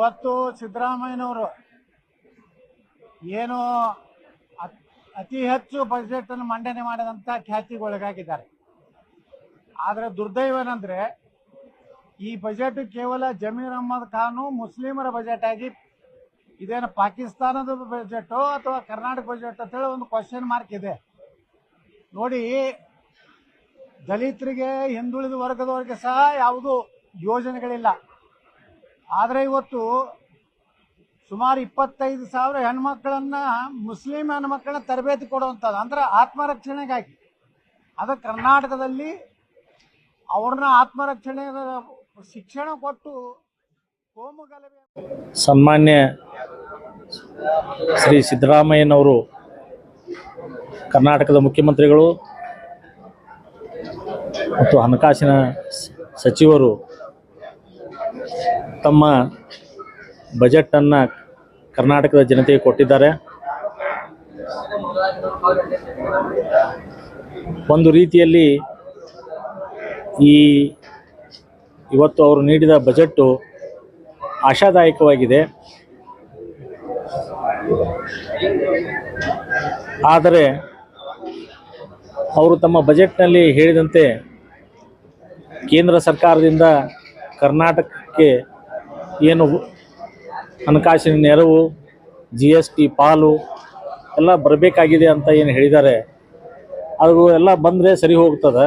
ಇವತ್ತು ಸಿದ್ದರಾಮಯ್ಯನವರು ಏನು ಅತ್- ಅತಿ ಹೆಚ್ಚು ಬಜೆಟ್ ಅನ್ನು ಮಂಡನೆ ಮಾಡಿದಂತ ಖ್ಯಾತಿಗೆ ಒಳಗಾಗಿದ್ದಾರೆ. ಆದ್ರೆ ದುರ್ದೈವ ಏನಂದ್ರೆ ಈ ಬಜೆಟ್ ಕೇವಲ ಜಮೀರ್ ಅಹಮದ್ ಖಾನು ಮುಸ್ಲಿಮರ ಬಜೆಟ್ ಆಗಿ ಇದೇನು ಪಾಕಿಸ್ತಾನದ ಬಜೆಟ್ ಅಥವಾ ಕರ್ನಾಟಕ ಬಜೆಟ್ ಅಂತೇಳಿ ಒಂದು ಕ್ವಶನ್ ಮಾರ್ಕ್ ಇದೆ. ನೋಡಿ, ದಲಿತರಿಗೆ ಹಿಂದುಳಿದ ವರ್ಗದವರಿಗೆ ಸಹ ಯಾವುದು ಯೋಜನೆಗಳಿಲ್ಲ. ಆದರೆ ಇವತ್ತು ಸುಮಾರು ಇಪ್ಪತ್ತೈದು ಸಾವಿರ ಹೆಣ್ಮಕ್ಳನ್ನ ಮುಸ್ಲಿಂ ಹೆಣ್ಮಕ್ಳನ್ನ ತರಬೇತಿ ಕೊಡುವಂಥದ್ದು, ಅಂದ್ರೆ ಆತ್ಮರಕ್ಷಣೆಗಾಗಿ ಅದು ಕರ್ನಾಟಕದಲ್ಲಿ ಅವ್ರನ್ನ ಆತ್ಮರಕ್ಷಣೆ ಶಿಕ್ಷಣ ಕೊಟ್ಟು ಸನ್ಮಾನ್ಯ ಶ್ರೀ ಸಿದ್ದರಾಮಯ್ಯನವರು, ಕರ್ನಾಟಕದ ಮುಖ್ಯಮಂತ್ರಿಗಳು ಮತ್ತು ಹಣಕಾಸಿನ ಸಚಿವರು ತಮ್ಮ ಬಜೆಟನ್ನು ಕರ್ನಾಟಕದ ಜನತೆಗೆ ಕೊಟ್ಟಿದ್ದಾರೆ. ಒಂದು ರೀತಿಯಲ್ಲಿ ಈ ಇವತ್ತು ಅವರು ನೀಡಿದ ಬಜೆಟ್ಟು ಆಶಾದಾಯಕವಾಗಿದೆ. ಆದರೆ ಅವರು ತಮ್ಮ ಬಜೆಟ್ನಲ್ಲಿ ಹೇಳಿದಂತೆ ಕೇಂದ್ರ ಸರ್ಕಾರದಿಂದ ಕರ್ನಾಟಕಕ್ಕೆ ಏನು ಹಣಕಾಸಿನ ನೆರವು ಜಿ ಎಸ್ ಟಿ ಪಾಲು ಎಲ್ಲ ಬರಬೇಕಾಗಿದೆ ಅಂತ ಏನು ಹೇಳಿದ್ದಾರೆ. ಅದು ಎಲ್ಲ ಬಂದರೆ ಸರಿ ಹೋಗ್ತದೆ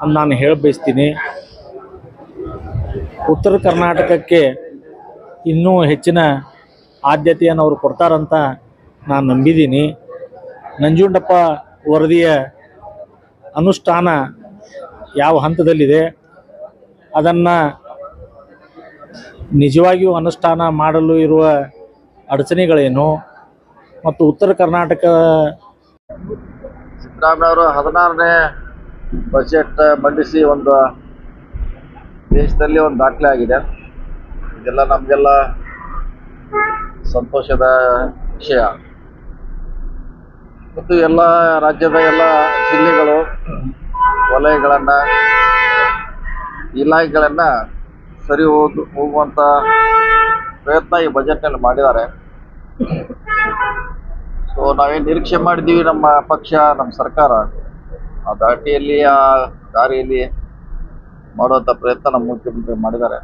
ಅಂತ ನಾನು ಹೇಳ ಬಯಸ್ತೀನಿ. ಉತ್ತರ ಕರ್ನಾಟಕಕ್ಕೆ ಇನ್ನೂ ಹೆಚ್ಚಿನ ಆದ್ಯತೆಯನ್ನು ಅವರು ಕೊಡ್ತಾರಂತ ನಾನು ನಂಬಿದ್ದೀನಿ. ನಂಜುಂಡಪ್ಪ ವರದಿಯ ಅನುಷ್ಠಾನ ಯಾವ ಹಂತದಲ್ಲಿದೆ, ಅದನ್ನು ನಿಜವಾಗಿಯೂ ಅನುಷ್ಠಾನ ಮಾಡಲು ಇರುವ ಅಡಚಣೆಗಳೇನು? ಮತ್ತು ಉತ್ತರ ಕರ್ನಾಟಕ ಸಿದ್ದರಾಮಯ್ಯವರು ಹದಿನಾರನೇ ಬಜೆಟ್ ಮಂಡಿಸಿ ಒಂದು ದೇಶದಲ್ಲಿ ಒಂದು ದಾಖಲೆ ಆಗಿದೆ. ಇದೆಲ್ಲ ನಮಗೆಲ್ಲ ಸಂತೋಷದ ವಿಷಯ. ಮತ್ತು ಎಲ್ಲ ರಾಜ್ಯದ ಎಲ್ಲ ಜಿಲ್ಲೆಗಳು, ವಲಯಗಳನ್ನು, ಇಲಾಖೆಗಳನ್ನು ಸರಿ ಹೋಗು ಹೋಗುವಂಥ ಪ್ರಯತ್ನ ಈ ಬಜೆಟ್ನಲ್ಲಿ ಮಾಡಿದ್ದಾರೆ. ಸೊ ನಾವೇನು ನಿರೀಕ್ಷೆ ಮಾಡಿದ್ದೀವಿ ನಮ್ಮ ಪಕ್ಷ, ನಮ್ಮ ಸರ್ಕಾರ. ಆ ದಾಟಿಯಲ್ಲಿ, ಆ ದಾರಿಯಲ್ಲಿ ಮಾಡುವಂಥ ಪ್ರಯತ್ನ ನಮ್ಮ ಮುಖ್ಯಮಂತ್ರಿ ಮಾಡಿದ್ದಾರೆ.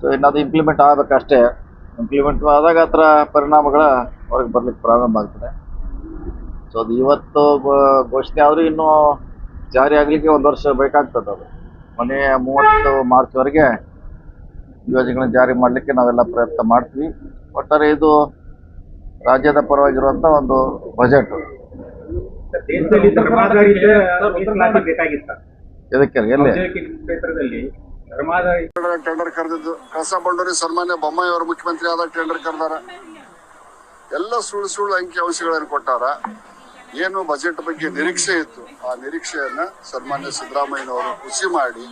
ಸೊ ಇನ್ನದು ಇಂಪ್ಲಿಮೆಂಟ್ ಆಗಬೇಕಷ್ಟೇ. ಇಂಪ್ಲಿಮೆಂಟ್ ಆದಾಗ ಅದರ ಪರಿಣಾಮಗಳ ಹೊರಗೆ ಬರ್ಲಿಕ್ಕೆ ಪ್ರಾರಂಭ ಆಗ್ತದೆ. ಸೊ ಅದು ಇವತ್ತು, ಘೋಷಣೆ ಆದರೂ ಇನ್ನೂ ಜಾರಿ ಆಗಲಿಕ್ಕೆ ಒಂದು ವರ್ಷ ಬೇಕಾಗ್ತದೆ ಅದು. ಕೊನೆಯ ಮೂವತ್ತು ಮಾರ್ಚ್ವರೆಗೆ ಯೋಜನೆಗಳನ್ನ ಜಾರಿ ಮಾಡಲಿಕ್ಕೆ ನಾವೆಲ್ಲ ಪ್ರಯತ್ನ ಮಾಡ್ತೀವಿ. ಒಟ್ಟಾರೆ ಇದು ರಾಜ್ಯದ ಪರವಾಗಿರುವಂಥ ಒಂದು ಬಜೆಟ್. ಇದಕ್ಕೆ ಎಲ್ಲಿ? ಟೆಂಡರ್ ಕರೆದಿದ್ದು ಕಳಸ ಬಂಡೂರಿ ಸನ್ಮಾನ್ಯ ಬೊಮ್ಮಾಯಿ ಅವರು ಮುಖ್ಯಮಂತ್ರಿ ಆದಾಗ ಟೆಂಡರ್ ಕರೆದಾರ. ಎಲ್ಲ ಸುಳ್ಳು ಸುಳ್ಳು ಅಂಕಿ ಅಂಶಗಳನ್ನು ಕೊಟ್ಟಾರ. ಏನು ಬಜೆಟ್ ಬಗ್ಗೆ ನಿರೀಕ್ಷೆ ಇತ್ತು ಆ ನಿರೀಕ್ಷೆಯನ್ನ ಸನ್ಮಾನ್ಯ ಸಿದ್ದರಾಮಯ್ಯನವರು ಕೃಷಿ ಮಾಡಿ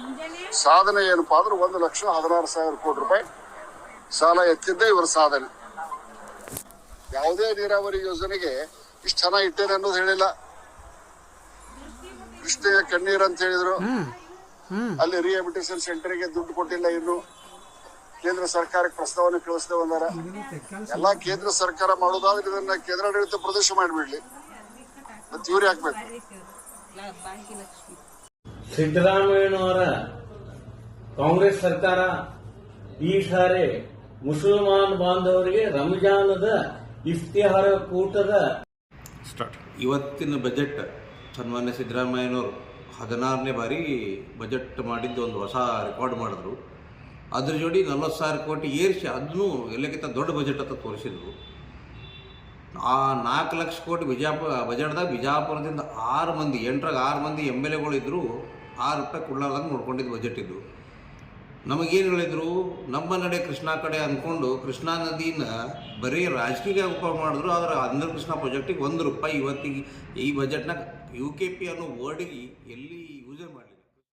ಸಾಧನೆ ಏನಪ್ಪಾ ಅಂದ್ರೆ ಒಂದು ಲಕ್ಷ ಹದಿನಾರು ಸಾವಿರ ಕೋಟಿ ರೂಪಾಯಿ ಸಾಲ ಎತ್ತಿದ್ದೇ ಇವರ ಸಾಧನೆ. ಯಾವುದೇ ನೀರಾವರಿ ಯೋಜನೆಗೆ ಇಷ್ಟು ಹಣ ಇಟ್ಟೇನೆ ಅನ್ನೋದು ಹೇಳಿಲ್ಲ. ಕೃಷ್ಣೆಯ ಕಣ್ಣೀರ್ ಅಂತ ಹೇಳಿದ್ರು. ಅಲ್ಲಿ ರಿಹಾಬಿಲಿಟೇಷನ್ ಸೆಂಟರ್ಗೆ ದುಡ್ಡು ಕೊಟ್ಟಿಲ್ಲ ಇನ್ನು. ಕೇಂದ್ರ ಸರ್ಕಾರಕ್ಕೆ ಪ್ರಸ್ತಾವನೆ ಕಳಿಸ್ತೇವೆ ಅಂದಾರ ಎಲ್ಲಾ ಕೇಂದ್ರ ಸರ್ಕಾರ ಮಾಡೋದಾದ್ರೆ ಇದನ್ನ ಕೇಂದ್ರಾಡಳಿತ ಪ್ರದೇಶ ಮಾಡಿಬಿಡ್ಲಿ. ಮತ್ತೆ ಇವ್ರು ಹಾಕ್ಬೇಕು ಸಿದ್ದರಾಮಯ್ಯನವರ ಕಾಂಗ್ರೆಸ್ ಸರ್ಕಾರ ಈ ಸಾರಿ ಮುಸಲ್ಮಾನ್ ಬಾಂಧವರಿಗೆ ರಂಜಾನದ ಇಫ್ತಿಹಾರ ಕೂಟದ ಇವತ್ತಿನ ಬಜೆಟ್ ಸನ್ಮಾನ್ಯ ಸಿದ್ದರಾಮಯ್ಯನವರು ಹದಿನಾರನೇ ಬಾರಿ ಬಜೆಟ್ ಮಾಡಿದ್ದು ಒಂದು ಹೊಸ ರೆಕಾರ್ಡ್ ಮಾಡಿದ್ರು. ಅದ್ರ ಜೋಡಿ ನಲ್ವತ್ತು ಸಾವಿರ ಕೋಟಿ ಏರಿಸಿ ಅದನ್ನು ಎಲ್ಲಕ್ಕಿಂತ ದೊಡ್ಡ ಬಜೆಟ್ ಅಂತ ತೋರಿಸಿದ್ರು. ಆ ನಾಲ್ಕು ಲಕ್ಷ ಕೋಟಿ ಬಿಜಾಪುರ ಬಜೆಟ್ದಾಗ ಬಿಜಾಪುರದಿಂದ ಆರು ಮಂದಿ, ಎಂಟ್ರಾಗ ಆರು ಮಂದಿ ಎಂ ಎಲ್ ಎಗಳಿದ್ರು ಆರು ರೂಪಾಯಿ ಕೊಡ್ಲಾರ್ದಂಗೆ ನೋಡ್ಕೊಂಡಿದ್ದು ಬಜೆಟ್ ಇದು. ನಮಗೇನು ಹೇಳಿದ್ರು? ನಮ್ಮ ನಡೆ ಕೃಷ್ಣ ಕಡೆ ಅಂದ್ಕೊಂಡು ಕೃಷ್ಣಾ ನದಿನ ಬರೀ ರಾಜಕೀಯ ಉಪಯೋಗ ಮಾಡಿದ್ರು, ಆದರೆ ಅಂದ್ರ ಕೃಷ್ಣ ಪ್ರಾಜೆಕ್ಟಿಗೆ ಒಂದು ರೂಪಾಯಿ ಇವತ್ತಿಗೆ ಈ ಬಜೆಟ್ನಾಗ ಯು ಕೆ ಪಿ ಅನ್ನೋ ವರ್ಡಿಗೆ ಎಲ್ಲಿ